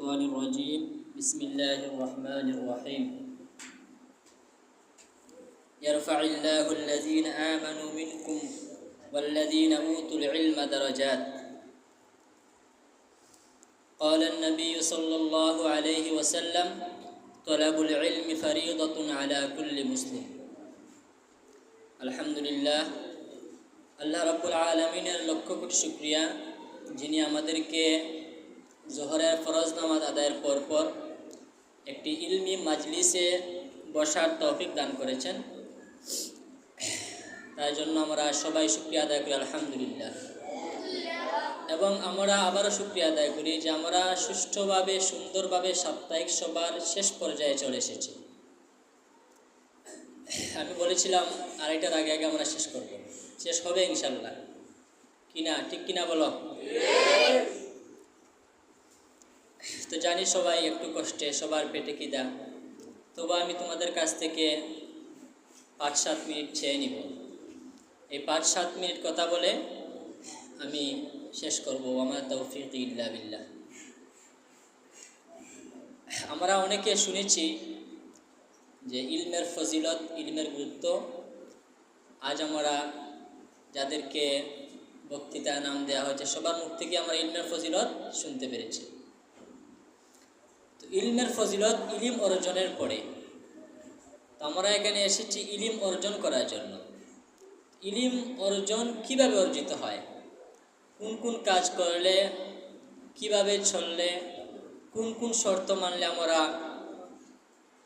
الشيطان الرجيم بسم الله الرحمن الرحيم يرفع الله الذين آمنوا منكم والذين أوتوا العلم درجات قال النبي صلى الله عليه وسلم طلب العلم فريضة على كل مسلم الحمد لله আল্লাহ রব্বুল আলমিনের লক্ষ কোটি শুক্রিয়া যিনি আমাদেরকে জোহরের ফরজ নামাজ আদায়ের পর পর একটি ইলমি মাজলিসে বসার তৌফিক দান করেছেন। তাই জন্য আমরা সবাই শুক্রিয়া আদায় করি, আলহামদুলিল্লাহ। এবং আমরা আবারও শুক্রিয়া আদায় করি যে আমরা সুষ্ঠুভাবে, সুন্দরভাবে সাপ্তাহিক সবার শেষ পর্যায়ে চলে এসেছি। আমি বলেছিলাম, আড়াইটার আগে আগে আমরা শেষ করব। শেষ হবে ইনশাল্লাহ কিনা ঠিক কিনা বলো? তো জানি সবাই একটু কষ্টে, সবার পেটে কিদা তবু আমি তোমাদের কাছ থেকে পাঁচ সাত মিনিট চেয়ে নিব। এই পাঁচ সাত মিনিট কথা বলে আমি শেষ করব। আমার তৌফিক ইল্লা বিল্লাহ। আমরা অনেকে শুনেছি যে ইলমের ফজিলত, ইলমের গুরুত্ব, আজ আমরা যাদেরকে বক্তৃতা নাম দেওয়া হয়েছে, সবার মুখ থেকে আমরা ইলমের ফজিলত শুনতে পেরেছি। ইলমের ফজিলত ইলিম অর্জনের পরে। আমরা এখানে এসেছি ইলিম অর্জন করার জন্য। ইলিম অর্জন কীভাবে অর্জিত হয়? কোন কোন কাজ করলে, কীভাবে চললে, কোন কোন শর্ত মানলে আমরা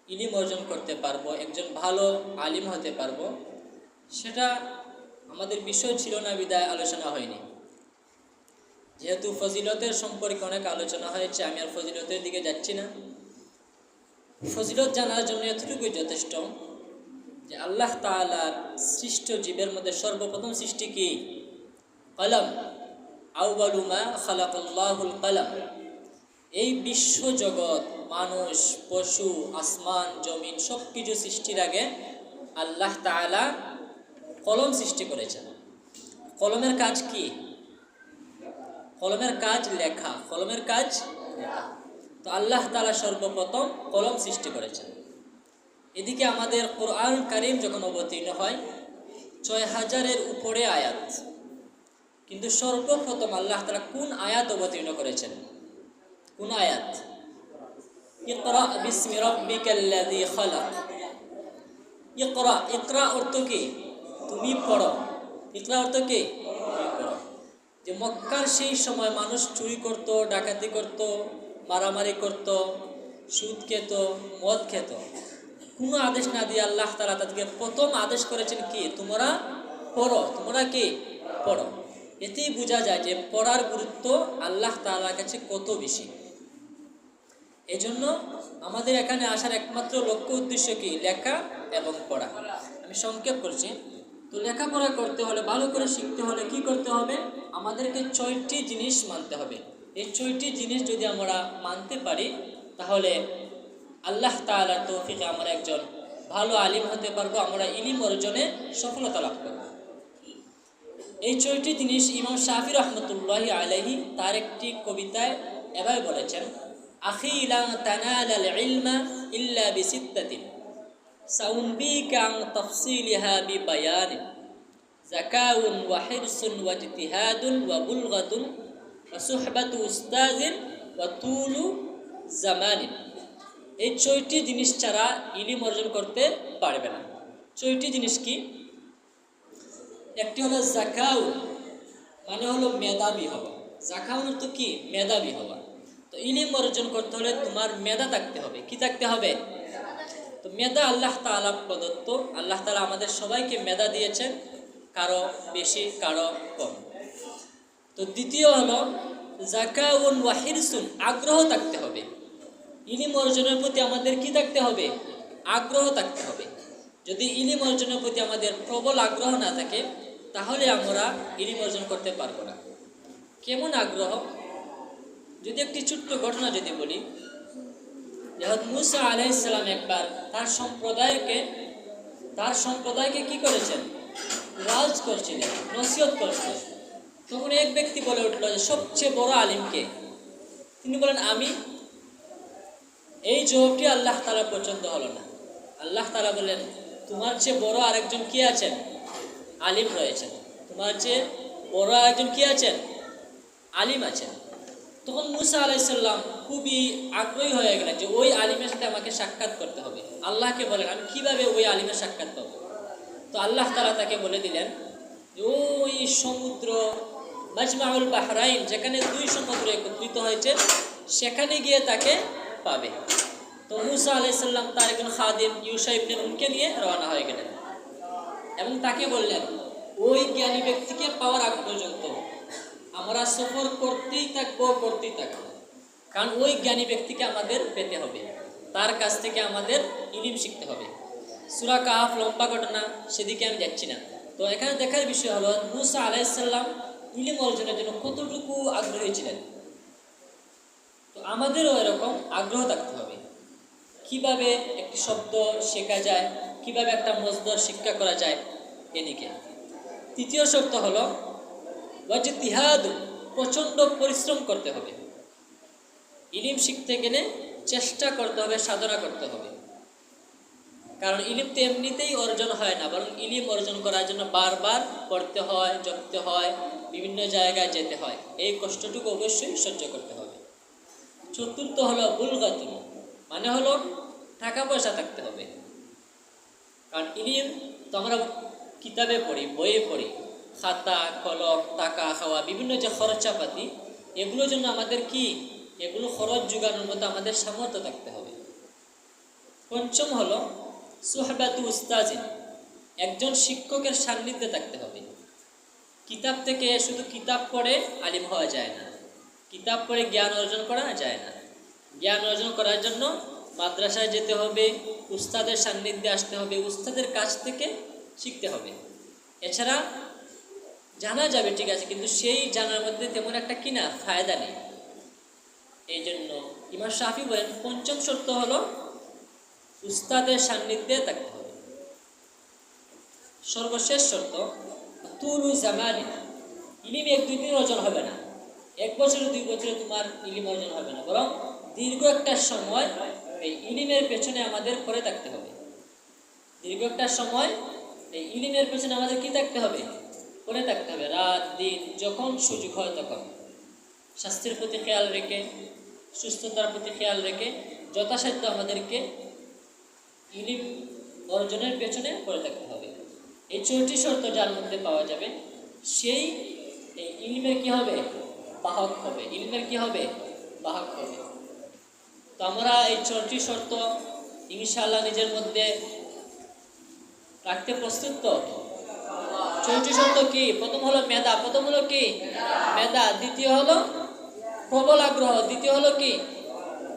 ইলিম অর্জন করতে পারব, একজন ভালো আলিম হতে পারব, সেটা আমাদের বিষয় ছিল না, বিদায় আলোচনা হয়নি। যেহেতু ফজিলতের সম্পর্কে অনেক আলোচনা হয়েছে, আমি আর ফজিলতের দিকে যাচ্ছি না। ফজিলত জানার জন্য এতটুকুই যথেষ্ট যে আল্লাহ তালার সৃষ্ট জীবের মধ্যে সর্বপ্রথম সৃষ্টি কি? কলম। আউবালুমা খালাকুল্লাহুল কলম। এই বিশ্ব জগৎ মানুষ, পশু, আসমান, জমিন সব কিছু সৃষ্টির আগে আল্লাহ তালা কলম সৃষ্টি করেছেন। কলমের কাজ কি? কলমের কাজ লেখা, কলমের কাজ লেখা। তো আল্লাহ তালা সর্বপ্রথম কলম সৃষ্টি করেছেন। এদিকে আমাদের কোরআন কারিম যখন অবতীর্ণ হয়, ছয় হাজারের উপরে আয়াত। কিন্তু সর্বপ্রথম আল্লাহ তালা কোন আয়াত অবতীর্ণ করেছেন? কোন আয়াত? ইকরা অর্থ কি? তুমি পড়ো। ইকরা অর্থ কি? যে মক্কার সেই সময় মানুষ চুরি করত, ডাকাতি করত, মারামারি করত, সুদ খেত, মদ খেত। কোনো আদেশ না দিয়ে আল্লাহ তালা তাদেরকে প্রথম আদেশ করেছেন কি? তোমরা পড়ো। তোমরা কি? পড়ো। এতেই বোঝা যায় যে পড়ার গুরুত্ব আল্লাহ তালার কাছে কত বেশি। এজন্য আমাদের এখানে আসার একমাত্র লক্ষ্য উদ্দেশ্য কি? লেখা এবং পড়া। আমি সংক্ষেপ করছি। তো লেখাপড়া করতে হলে, ভালো করে শিখতে হলে কি করতে হবে? আমাদেরকে ছয়টি জিনিস মানতে হবে। এই ছয়টি জিনিস যদি আমরা মানতে পারি, তাহলে আল্লাহ তালার তৌফিকে আমরা একজন ভালো আলিম হতে পারব, আমরা ইলিম অর্জনে সফলতা লাভ করব। এই ছয়টি জিনিস ইমাম শাহি রহমতুল্লাহ আলহি তার একটি কবিতায় এভাবে বলেছেন আখিলা তানাল ইলমা ইল্লা বিসিত্তাতিন। سأنبيك عن تفصيلها ببيان زكاء وحرص واجتهاد وبلغة وصحبة أستاذ وطول زمان এই ছয়টি জিনিস ছাড়া ইলিম অর্জন করতে পারবে না ছয়টি জিনিস কি একটি হলো জাকাউ মানে হলো মেধাবী হওয়া জাকাউন তো কি মেধাবী হওয়া তো ইলিম অর্জন করতে হলে তোমার মেধা থাকতে হবে কি থাকতে হবে তো মেধা আল্লাহ তালা প্রদত্ত। আল্লাহ তালা আমাদের সবাইকে মেধা দিয়েছেন, কারও বেশি, কারও কম। তো দ্বিতীয় হলো, জাকাউন ওয়াহিরসুন আগ্রহ থাকতে হবে। ইলিম অর্জনের প্রতি আমাদের কি থাকতে হবে? আগ্রহ থাকতে হবে। যদি ইলিম অর্জনের প্রতি আমাদের প্রবল আগ্রহ না থাকে, তাহলে আমরা ইলিম অর্জন করতে পারব না। কেমন আগ্রহ? যদি একটি ছোট্ট ঘটনা যদি বলি যেহেতু মুসা আলাইসালাম একবার তার সম্প্রদায়কে তার সম্প্রদায়কে কি করেছেন? রাজ করছিলেন, নসিহত করছিলেন। তখন এক ব্যক্তি বলে উঠল যে, সবচেয়ে বড় আলিমকে তিনি বলেন, আমি। এই জবাবটি আল্লাহ তালা পছন্দ হলো না। আল্লাহ তালা বললেন, তোমার চেয়ে বড় আরেকজন কি আছেন? আলিম রয়েছেন। তোমার চেয়ে বড় আরেকজন কি আছেন? আলিম আছেন। তখন মুসা আলাইসাল্লাম খুবই আগ্রহী হয়ে গেলেন যে ওই আলিমের সাথে আমাকে সাক্ষাৎ করতে হবে। আল্লাহকে বলেন, আমি কীভাবে ওই আলিমের সাক্ষাৎ পাবো? তো আল্লাহ তালা তাকে বলে দিলেন ওই সমুদ্র মাজমাউল বাহরাইন, যেখানে দুই সমুদ্র একত্রিত হয়েছে, সেখানে গিয়ে তাকে পাবে। তো মুসা আলাইসাল্লাম তার একজন খাদিম ইউসা ইবনে নুনকে নিয়ে রওনা হয়ে গেলেন এবং তাকে বললেন, ওই জ্ঞানী ব্যক্তিকে পাওয়ার আগ পর্যন্ত আমরা সফর করতেই থাকব করতেই থাকব। কারণ ওই জ্ঞানী ব্যক্তিকে আমাদের পেতে হবে। তার কাছ থেকে আমাদের ইলিম শিখতে হবে। সুরা কাহাফ লম্বা ঘটনা, সেদিকে আমি যাচ্ছি না। তো এখানে দেখার বিষয় হলো, মুসা আলাইসাল্লাম ইলিম অর্জনের জন্য কতটুকু আগ্রহী ছিলেন? তো আমাদেরও এরকম আগ্রহ থাকতে হবে। কীভাবে একটি শব্দ শেখা যায়? কীভাবে একটা মজদর শিক্ষা করা যায়? এদিকে। তৃতীয় শর্ত হলো ওয়াজিতিহাদ, প্রচণ্ড পরিশ্রম করতে হবে। ইলিম শিখতে গেলে চেষ্টা করতে হবে, সাধনা করতে হবে। কারণ ইলিম তো এমনিতেই অর্জন হয় না, বরং ইলিম অর্জন করার জন্য বারবার পড়তে হয়, জপতে হয়, বিভিন্ন জায়গায় যেতে হয়। এই কষ্টটুকু অবশ্যই সহ্য করতে হবে। চতুর্থ হলো বুলগাতুন মানে হলো টাকা পয়সা থাকতে হবে। কারণ ইলিম তো আমরা কিতাবে পড়ি, বইয়ে পড়ি। খাতা, কলম, টাকা, খাওয়া, বিভিন্ন যে খরচাপাতি, এগুলোর জন্য আমাদের কি? এগুলো খরচ যোগানোর মতো আমাদের সামর্থ্য থাকতে হবে। পঞ্চম হলো সুহাবাতু উস্তাজিন, একজন শিক্ষকের সান্নিধ্যে থাকতে হবে। কিতাব থেকে শুধু কিতাব পড়ে আলিম হওয়া যায় না। কিতাব পড়ে জ্ঞান অর্জন করা যায় না। জ্ঞান অর্জন করার জন্য মাদ্রাসায় যেতে হবে, উস্তাদের সান্নিধ্যে আসতে হবে, উস্তাদের কাছ থেকে শিখতে হবে। এছাড়া জানা যাবে, ঠিক আছে, কিন্তু সেই জানার মধ্যে তেমন একটা কিনা ফায়দা নেই। এই জন্য ইমাম শাফি বলেন, পঞ্চম শর্ত হলো উস্তাদের সান্নিধ্যে থাকতে হবে। সর্বশেষ শর্ত, তুলু জামানি ইলিম এক দুই দিন অর্জন হবে না। এক বছরে দুই বছরে তোমার ইলিম অর্জন হবে না। বরং দীর্ঘ একটা সময় এই ইলিমের পেছনে আমাদের পরে থাকতে হবে। দীর্ঘ একটা সময় এই ইলিমের পেছনে আমাদের কি থাকতে হবে? পরে থাকতে হবে, রাত, দিন, যখন সুযোগ হয় তখন। স্বাস্থ্যের প্রতি খেয়াল রেখে, সুস্থতার প্রতি খেয়াল রেখে, যথাসাধ্য আমাদেরকে ইলিম অর্জনের পেছনে পড়ে থাকতে হবে। এই ছয়টি শর্ত যার মধ্যে পাওয়া যাবে, সেই ইলমের কি হবে? বাহক হবে। ইলমের কি হবে? বাহক হবে। তো আমরা এই ছয়টি শর্ত ইনশাআল্লাহ নিজের মধ্যে রাখতে প্রস্তুত তো? ছয়টি শর্ত কি? প্রথম হলো মেধা, প্রথম হলো কি? মেধা। দ্বিতীয় হলো প্রবল আগ্রহ। দ্বিতীয় হলো কি?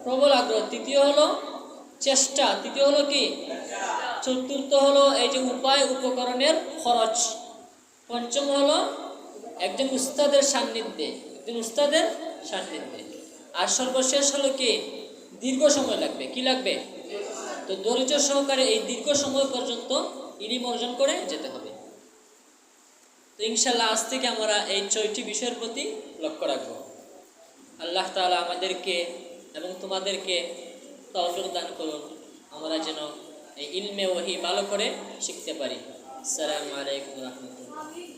প্রবল আগ্রহ। তৃতীয় হলো চেষ্টা। তৃতীয় হলো কি? চতুর্থ হলো এই যে উপায়, উপকরণের খরচ। পঞ্চম হলো একজন উস্তাদের সান্নিধ্যে। একজন উস্তাদের সান্নিধ্যে। আর সর্বশেষ হলো কি? দীর্ঘ সময় লাগবে। কি লাগবে? তো ধৈর্য সহকারে এই দীর্ঘ সময় পর্যন্ত ইলিম অর্জন করে যেতে হবে। তো ইনশাল্লাহ আজ থেকে আমরা এই ছয়টি বিষয়ের প্রতি লক্ষ্য রাখব। আল্লাহ তালা আমাদেরকে এবং তোমাদেরকে তৌফিক দান করুন। আমরা যেন এই ইলমে ওহি ভালো করে শিখতে পারি। আসসালামু আলাইকুম রহমতুল্লাহ।